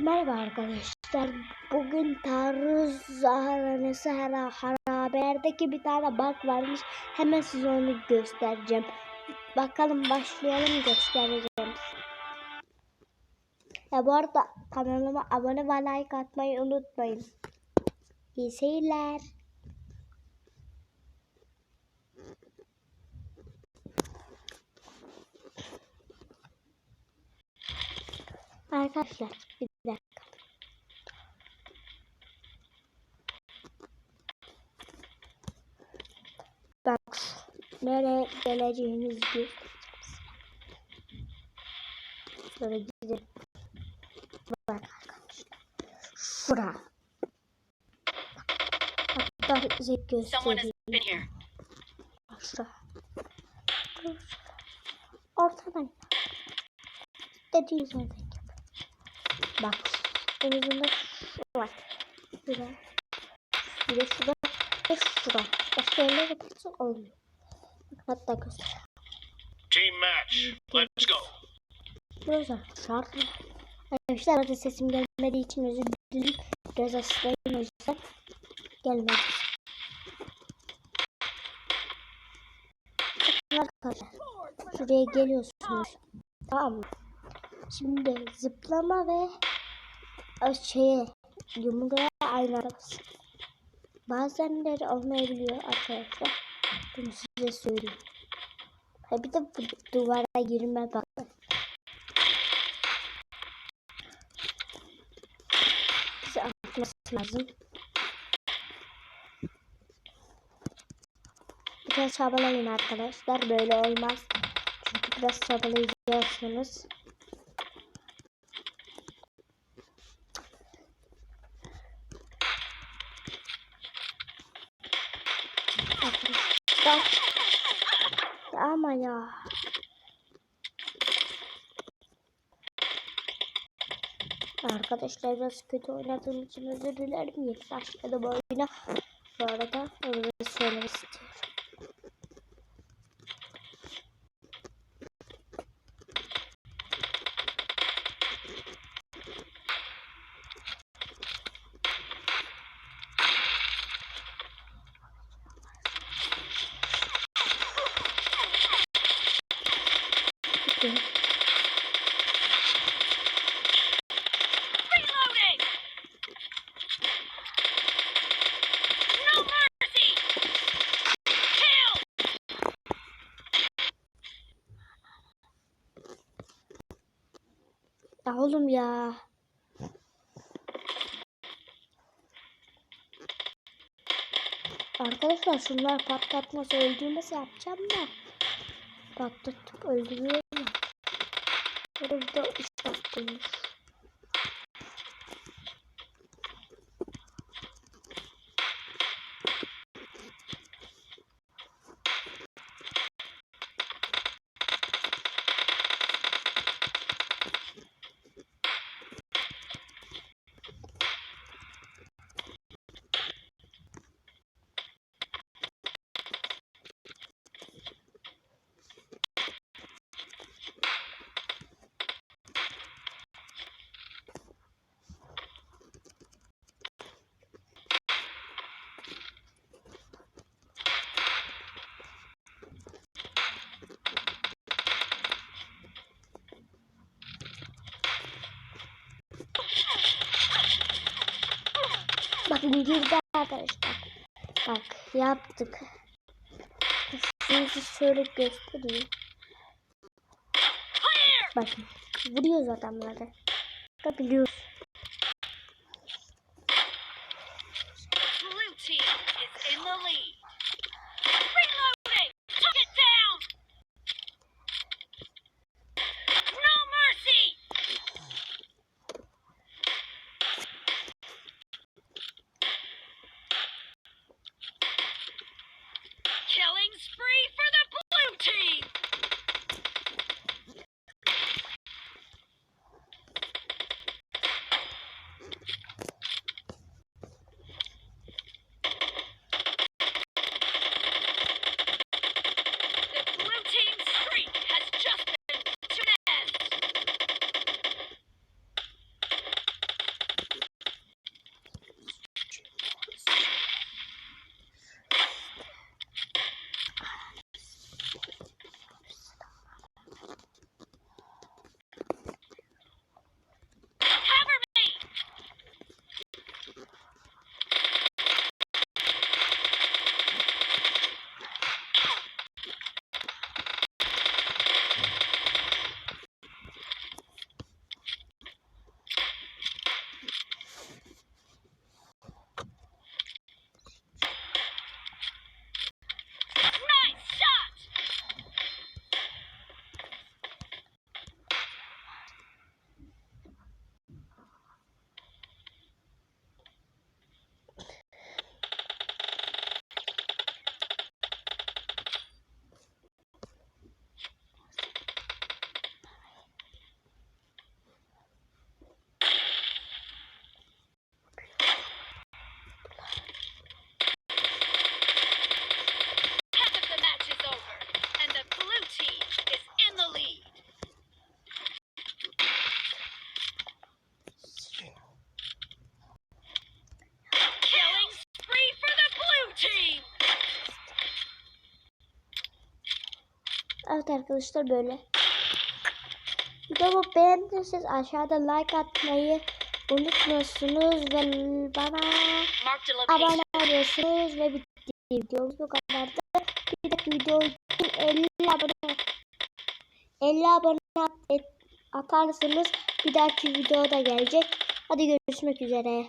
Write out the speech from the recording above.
Merhaba arkadaşlar. Bugün taarruz zaharanesi hara harabelerdeki bir tane bug varmış. Hemen size onu göstereceğim. Bakalım başlayalım göstereceğim. Ya bu arada kanalıma abone ve like atmayı unutmayın. İyi seyirler. Arkadaşlar bir dakika. Bak nereye geleceğimizi göstereceğim size. Şöyle gidelim. Bak arkadaşlar. Şura. Hatta size Someone has göstereyim. been here. Bak şura. Ortadan. Dediğiniz yerden yap. Bak. En azından şu var. Şura. Bir de şurada. Ve şura. Başka yerlere yaparsan olmuyor. Hatta göster. Team match. Let's go. Biraz şarkı. Arkadaşlar arada sesim gelmediği için özür dilerim. Biraz hastayım o yüzden gelmedi. Arkadaşlar şuraya geliyorsunuz. Tamam mı? Şimdi zıplama ve o şeye yumruğa aynı basın. Bazenleri olmayabiliyor arkadaşlar. Bunu size söyleyeyim. Ha bir de bu duvara girme bakın. bize atması lazım. Biraz çabalayın arkadaşlar. Böyle olmaz. Çünkü biraz çabalayacaksınız. Ya Ama ya. Arkadaşlar biraz kötü oynadığım için özür dilerim. Yeni başladım oyuna. Bu arada Ya oğlum ya. Arkadaşlar şunlar patlatması öldürmesi yapacağım da. Patlatıp öldürüyor mu? Burada iş yaptırmış. Bakın girdi arkadaşlar. Bak yaptık. Size şöyle göstereyim. Bakın vuruyoruz adamları. Da biliyoruz. Blue team is in the lead. Evet arkadaşlar böyle. Videomu beğendiyseniz aşağıda like atmayı unutmuyorsunuz ve bana abone oluyorsunuz ve bitti. Videomuz bu kadardı. Bir dahaki video için 50 abone 50 abone at- et- atarsanız bir dahaki videoda gelecek. Hadi görüşmek üzere.